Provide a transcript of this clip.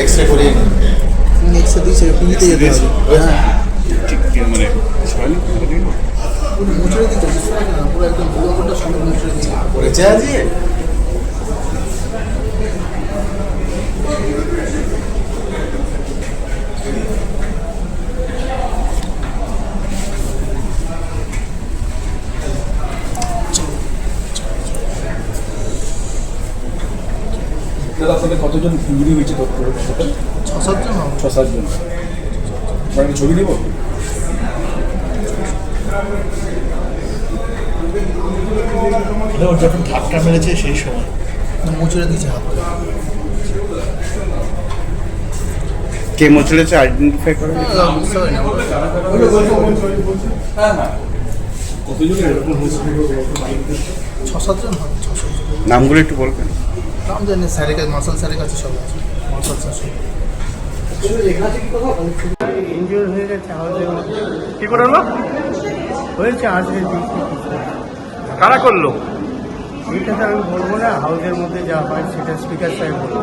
X ray করিয়ে নিন X ray দিয়েছে পিজিতে যেতে হবে। হ্যাঁ। ঠিক মানে সকালে পুরো মুচড়ে দিতে পুরো একদম পুরো সব মুচড়ে দিতে করেছে আজকে দাদা আপনাদের কতজন চুরি হয়েছে ছ সাতজন ছ সাতজন ছবি দেবো? ওর যখন ধাক্কা মেরেছে সেই সময়। মুচড়ে দিয়েছে হাত কে মোচড়েছে আইডেন্টিফাই করে। কতজন এরকম হয়েছে? ছ সাতজন হবে ছ সাতজন নামগুলো একটু বলবেন। নাম জানি স্যারের কাছে মাসাল স্যারের কাছে সব আছে। মাসাল স্যার সব। ইনজিওর হয়ে গেছে হাউসের মধ্যে কি করে হলো? হয়েছে আজকে কারা করল? এটা তো আমি বলব না হাউসের মধ্যে যা হয় সেটা স্পিকার সাহেব বলব।